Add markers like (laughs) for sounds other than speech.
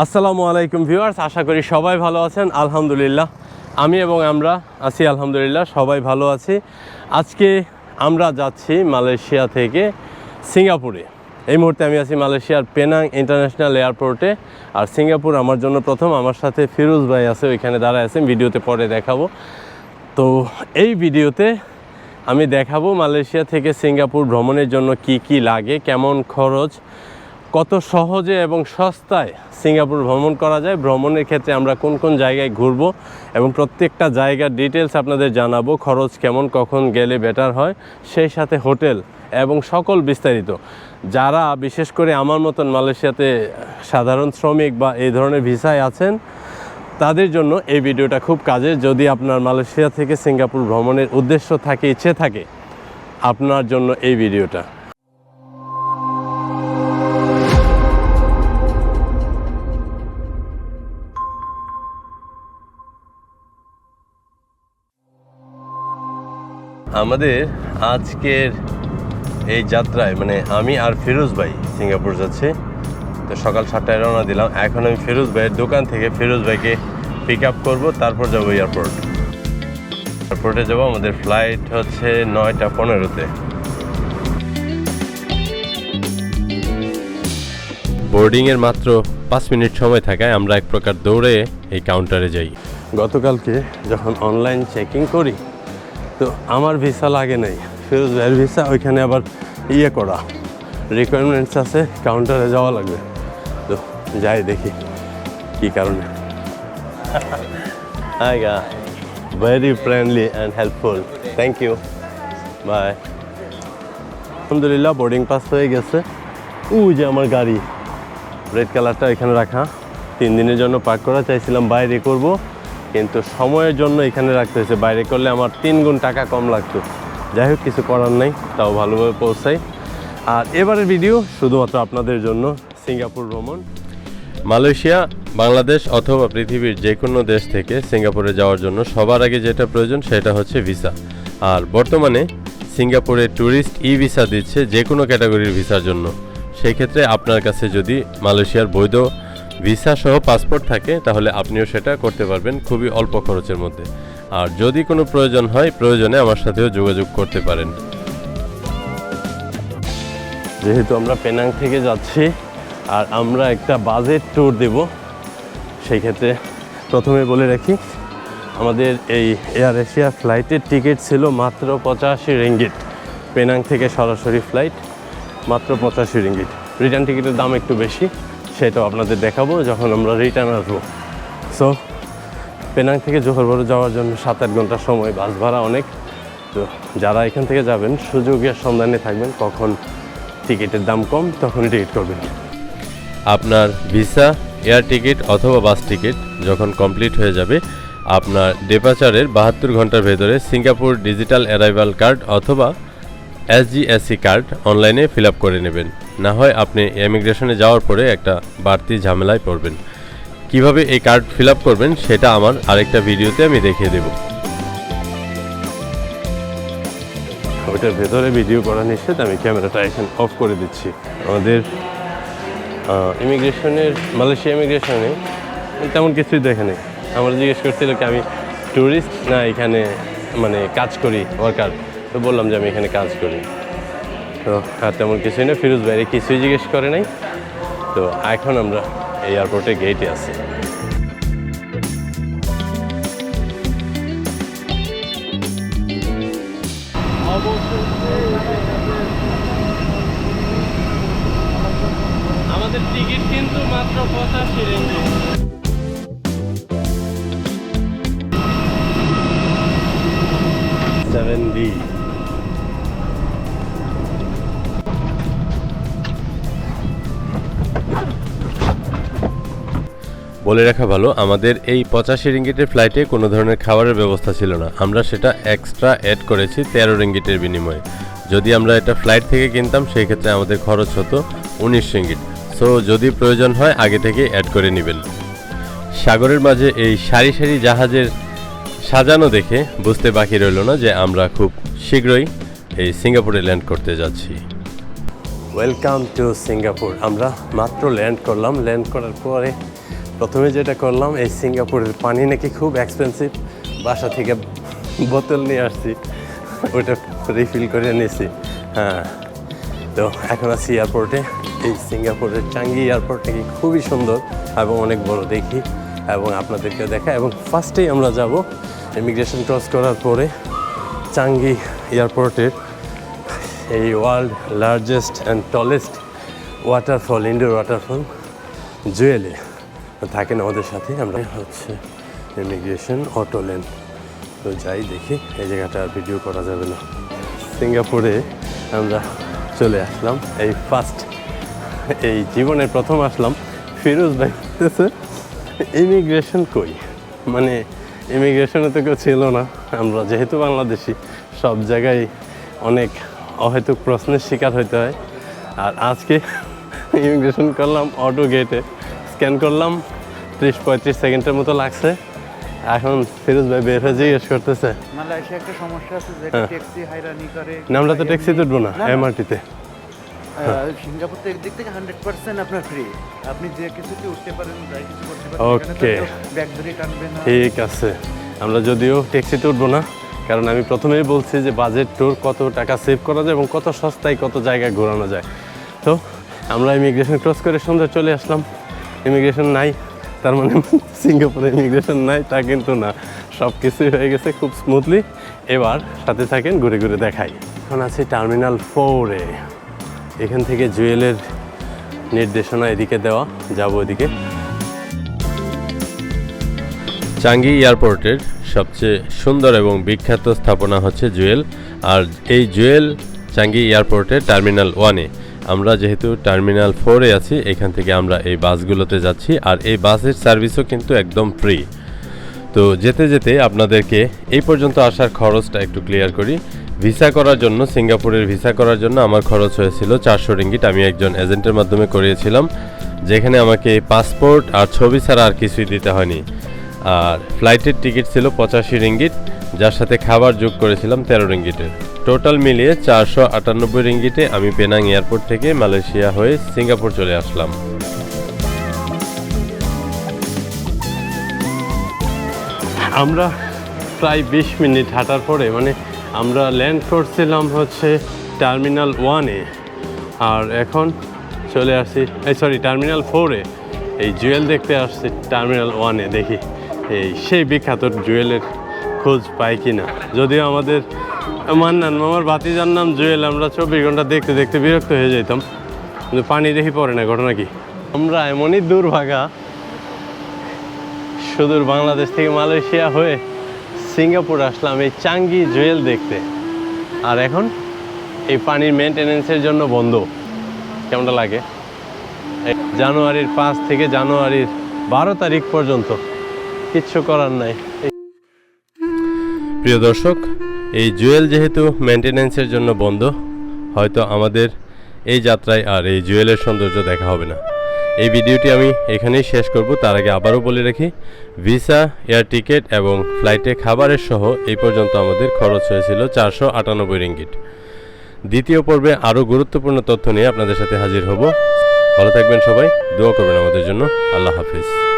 আসসালামু আলাইকুম ভিউয়ার্স, আশা করি সবাই ভালো আছেন। আলহামদুলিল্লাহ, আমি এবং আমরা আছি, আলহামদুলিল্লাহ, সবাই ভালো আছি। আজকে আমরা যাচ্ছি মালয়েশিয়া থেকে সিঙ্গাপুরে। এই মুহূর্তে আমি আছি মালয়েশিয়ার পেনাং ইন্টারন্যাশনাল এয়ারপোর্টে। আর সিঙ্গাপুর আমার জন্য প্রথম, আমার সাথে ফিরোজ ভাই আছে, ওইখানে দাঁড়ায় আছেন, ভিডিওতে পরে দেখাবো। তো এই ভিডিওতে আমি দেখাবো মালয়েশিয়া থেকে সিঙ্গাপুর ভ্রমণের জন্য কি কি লাগে, কেমন খরচ কত সহজে এবং সস্তায় সিঙ্গাপুর ভ্রমণ করা যায়, ভ্রমণের ক্ষেত্রে আমরা কোন কোন জায়গায় ঘুরবো এবং প্রত্যেকটা জায়গার ডিটেলস আপনাদের জানাব, খরচ কেমন, কখন গেলে বেটার হয়, সেই সাথে হোটেল এবং সকল বিস্তারিত। যারা বিশেষ করে আমার মতন মালয়েশিয়াতে সাধারণ শ্রমিক বা এই ধরনের ভিসায় আছেন, তাদের জন্য এই ভিডিওটা খুব কাজের যদি আপনার মালয়েশিয়া থেকে সিঙ্গাপুর ভ্রমণের উদ্দেশ্য থাকে, ইচ্ছে থাকে, আপনার জন্য এই ভিডিওটা। আমাদের আজকের এই যাত্রায় মানে আমি আর ফিরোজ ভাই সিঙ্গাপুর যাচ্ছি। তো সকাল সাতটায় রওনা দিলাম। এখন আমি ফিরোজ ভাইয়ের দোকান থেকে ফিরোজ ভাইকে পিক আপ করব। তারপর যাব এয়ারপোর্ট এয়ারপোর্টে যাব। আমাদের ফ্লাইট হচ্ছে নয়টা পনেরোতে। বোর্ডিংয়ের মাত্র পাঁচ মিনিট সময় থাকায় আমরা এক প্রকার দৌড়ে এই কাউন্টারে যাই। গতকালকে যখন অনলাইন চেকিং করি তো আমার ভিসা লাগে নাই। ফিরোজ ভাইয়ের ভিসা ওইখানে আবার ইয়ে করা। রিকোয়ারমেন্টস আছে কাউন্টারে যাওয়া লাগবে। তো যাই দেখি কি কারণে। হাই গা very friendly and helpful thank you bye আলহামদুলিল্লাহ বোর্ডিং পাস হয়ে গেছে। উ যে আমার গাড়ি। রেড কালারটা এখানে রাখা। তিন দিনের জন্য পার্ক করা চাইছিলাম বাইরে করব। কিন্তু সময়ের জন্য এখানে রাখতে হয়েছে। বাইরে করলে আমার তিন গুণ টাকা কম লাগতো। যাই হোক, কিছু করার নেই, তাও ভালোভাবে পৌঁছাই। আর এবারের ভিডিও শুধুমাত্র আপনাদের জন্য, সিঙ্গাপুর ভ্রমণ। মালয়েশিয়া, বাংলাদেশ অথবা পৃথিবীর যে কোনো দেশ থেকে সিঙ্গাপুরে যাওয়ার জন্য সবার আগে যেটা প্রয়োজন সেটা হচ্ছে ভিসা। আর বর্তমানে সিঙ্গাপুরে ট্যুরিস্ট ই ভিসা দিচ্ছে যে কোনো ক্যাটাগরির ভিসার জন্য। সেই ক্ষেত্রে আপনার কাছে যদি মালয়েশিয়ার বৈধ ভিসা সহ পাসপোর্ট থাকে, তাহলে আপনিও সেটা করতে পারবেন খুবই অল্প খরচের মধ্যে। আর যদি কোনো প্রয়োজন হয়, প্রয়োজনে আমার সাথেও যোগাযোগ করতে পারেন। যেহেতু আমরা পেনাং থেকে যাচ্ছি, আর আমরা একটা বাজেট ট্যুর দেব, সেই ক্ষেত্রে প্রথমে বলে রাখি, আমাদের এই এয়ার এশিয়া ফ্লাইটের টিকিট ছিল মাত্র পঁচাশি রিঙ্গিট পেনাং থেকে সরাসরি ফ্লাইট মাত্র পঁচাশি রিঙ্গিট রিটার্ন টিকিটের দাম একটু বেশি। সেটাও আপনাদের দেখাবো যখন আমরা রিটার্ন আসব। সো পেনাং থেকে জোহরবড় যাওয়ার জন্য সাত আট ঘণ্টা সময়, বাস ভাড়া অনেক। তো যারা এখান থেকে যাবেন সুযোগের সন্ধানে থাকবেন, কখন টিকিটের দাম কম, তখনই টিকিট করবেন। আপনার ভিসা এয়ার টিকিট অথবা বাস টিকিট যখন কমপ্লিট হয়ে যাবে, আপনার ডেপাচারের বাহাত্তর ঘণ্টার ভেতরে সিঙ্গাপুর ডিজিটাল অ্যারাইভাল কার্ড অথবা এসজিএসসি কার্ড অনলাইনে ফিল করে নেবেন। না হয় আপনি ইমিগ্রেশনে যাওয়ার পরে একটা বাড়তি ঝামেলায় পড়বেন। কীভাবে এই কার্ড ফিল আপ করবেন সেটা আমার আরেকটা ভিডিওতে আমি দেখিয়ে দেব। ওইটার ভেতরে ভিডিও করা নিষেধ, আমি ক্যামেরাটা এখন অফ করে দিচ্ছি। আমাদের ইমিগ্রেশনের, মালয়েশিয়া ইমিগ্রেশনে তেমন কিছুই দেখে নেই। আমরা জিজ্ঞেস করছিল কি, আমি ট্যুরিস্ট না এখানে মানে কাজ করি ওয়ার্কার? তো বললাম যে আমি এখানে কাজ করি। তো আর তেমন কিছুই না ফিরোজ বাইরে কিছুই জিজ্ঞেস করে নাই। তো এখন আমরা এই এয়ারপোর্টে গেটে আছি। আমাদের টিকিট কিন্তু মাত্র পঁচাশি রেঞ্জে। সেভেন ডি বলে রাখা ভালো, আমাদের এই পঁচাশি রিঙ্গিটের ফ্লাইটে কোনো ধরনের খাবারের ব্যবস্থা ছিল না। আমরা সেটা এক্সট্রা অ্যাড করেছি তেরো রিঙ্গিটের বিনিময়ে। যদি আমরা এটা ফ্লাইট থেকে কিনতাম, সেই ক্ষেত্রে আমাদের খরচ হতো উনিশ রিঙ্গিট। সো যদি প্রয়োজন হয়, আগে থেকে অ্যাড করে নেবেন। সাগরের মাঝে এই সারি সারি জাহাজের সাজানো দেখে বুঝতে বাকি রইল না যে আমরা খুব শীঘ্রই এই সিঙ্গাপুরে ল্যান্ড করতে যাচ্ছি। ওয়েলকাম টু সিঙ্গাপুর আমরা মাত্র ল্যান্ড করলাম। ল্যান্ড করার পরে প্রথমে যেটা করলাম, এই সিঙ্গাপুরের পানি নাকি খুব এক্সপেন্সিভ বাসা থেকে বোতল নিয়ে আসছি। ওইটা রিফিল করে নিয়েছি হ্যাঁ তো এখন আছি এয়ারপোর্টে এই সিঙ্গাপুরের চাঙ্গি এয়ারপোর্ট নাকি খুবই সুন্দর এবং অনেক বড় দেখি এবং আপনাদেরকে দেখা। এবং ফার্স্টেই আমরা যাব ইমিগ্রেশন ক্রস করার পরে চাঙ্গি এয়ারপোর্টের এই world largest and tallest waterfall indoor waterfall জুয়েলে। থাকেন আমাদের সাথে আমরা হচ্ছে ইমিগ্রেশন অটো লেন তো যাই দেখি, এই জায়গাটা আর ভিডিও করা যাবে না। সিঙ্গাপুরে আমরা চলে আসলাম, এই ফার্স্ট এই জীবনে প্রথম আসলাম ফিরোজ ভাই ইমিগ্রেশন কই? মানে ইমিগ্রেশনে তো কেউ ছিল না, আমরা যেহেতু বাংলাদেশি, সব জায়গায় অনেক অহেতুক প্রশ্নের শিকার হইতে হয়। আর আজকে (laughs) ইমিগ্রেশন করলাম অটো গেটে স্ক্যান করলাম ত্রিশ পঁয়ত্রিশ সেকেন্ডের মতো লাগছে। এখন ফিরোজ ভাই বের হয়ে জিজ্ঞেস করতেছে। মালয়েশিয়া একটা সমস্যা আছে যে হ্যাঁ। ট্যাক্সি হাইরানি করে। না আমরা তো ট্যাক্সি তুলবো না। এমআরটিতে আহ, সিঙ্গাপুর তো একদিক থেকে হান্ড্রেড পার্সেন্ট আপনার ফ্রি আপনি যে কিছুতে উঠতে পারেন যাই কিছু করতে পারেন Okay. ব্যাগ ধরে টানবে না। ঠিক আছে। আমরা যদিও ট্যাক্সিতে উঠবো না কারণ আমি প্রথমেই বলছি যে বাজেট ট্যুর কত টাকা সেভ করা যায় এবং কত সস্তায় কত জায়গায় ঘোরানো যায়। তো আমরা ইমিগ্রেশন ক্রস করে সুন্দর চলে আসলাম। ইমিগ্রেশন নাই, তার মানে সিঙ্গাপুরে ইমিগ্রেশন নাই, তা কিন্তু না। সব কিছুই হয়ে গেছে খুব স্মুথলি এবার সাথে থাকেন, ঘুরে ঘুরে দেখাই। এখন আছি টার্মিনাল ফোরে এখান থেকে জুয়েলের নির্দেশনা এদিকে দেওয়া, যাব এদিকে চাঙ্গি এয়ারপোর্টের সবচেয়ে সুন্দর এবং বিখ্যাত স্থাপনা হচ্ছে জুয়েল। আর এই জুয়েল চাঙ্গি এয়ারপোর্টের টার্মিনাল ওয়ানে আমরা যেহেতু টার্মিনাল ফোরে আছি, এখান থেকে আমরা এই বাসগুলোতে যাচ্ছি, আর এই বাসের সার্ভিসও কিন্তু একদম ফ্রি। তো যেতে যেতে আপনাদেরকে এই পর্যন্ত আসার খরচটা একটু ক্লিয়ার করি। ভিসা করার জন্য, সিঙ্গাপুরের ভিসা করার জন্য আমার খরচ হয়েছিল চারশো রিঙ্গিট আমি একজন এজেন্টের মাধ্যমে করিয়েছিলাম, যেখানে আমাকে পাসপোর্ট আর ছবি ছাড়া আর কিছুই দিতে হয়নি। আর ফ্লাইটের টিকিট ছিল পঁচাশি রিঙ্গিট যার সাথে খাবার যোগ করেছিলাম তেরো রিঙ্গিটের টোটাল মিলিয়ে চারশো আটানব্বই রিঙ্গিটে আমি পেনাং এয়ারপোর্ট থেকে মালয়েশিয়া হয়ে সিঙ্গাপুর চলে আসলাম। আমরা প্রায় বিশ মিনিট হাঁটার পরে মানে আমরা ল্যান্ড করছিলাম হচ্ছে টার্মিনাল ওয়ানে আর এখন চলে আসি, এই সরি, টার্মিনাল ফোরে এই জুয়েল দেখতে আসছি টার্মিনাল ওয়ানে দেখি। এই সেই বিখ্যাত জুয়েলের খোঁজ পাই কি না যদিও আমাদের মান্নান, মামার বাতিজার নাম জুয়েল, আমরা চব্বিশ ঘণ্টা দেখতে দেখতে বিরক্ত হয়ে যেতাম কিন্তু পানি দেখি পড়ে না, ঘটনা কি? আমরা এমনই দুর্ভাগা, সুদূর বাংলাদেশ থেকে মালয়েশিয়া হয়ে সিঙ্গাপুর আসলাম এই চাঙ্গি জুয়েল দেখতে। আর এখন এই পানির মেনটেনেন্সের জন্য বন্ধ। কেমনটা লাগে? জানুয়ারির পাঁচ থেকে জানুয়ারির বারো তারিখ পর্যন্ত কিচ্ছু করার নাই। প্রিয় দর্শক এই জুয়েল যেহেতু মেনটেনেন্সের জন্য বন্ধ, হয়তো আমাদের এই যাত্রায় আর এই জুয়েলের সৌন্দর্য দেখা হবে না। এই ভিডিওটি আমি এখানেই শেষ করব। তার আগে আবারও বলে রাখি, ভিসা, এয়ার টিকিট এবং ফ্লাইটে খাবারের সহ এই পর্যন্ত আমাদের খরচ হয়েছিল চারশো আটানব্বই রিঙ্গিট দ্বিতীয় পর্বে আরও গুরুত্বপূর্ণ তথ্য নিয়ে আপনাদের সাথে হাজির হব। ভালো থাকবেন সবাই, দোয়া করবেন আমাদের জন্য। আল্লাহ হাফিজ।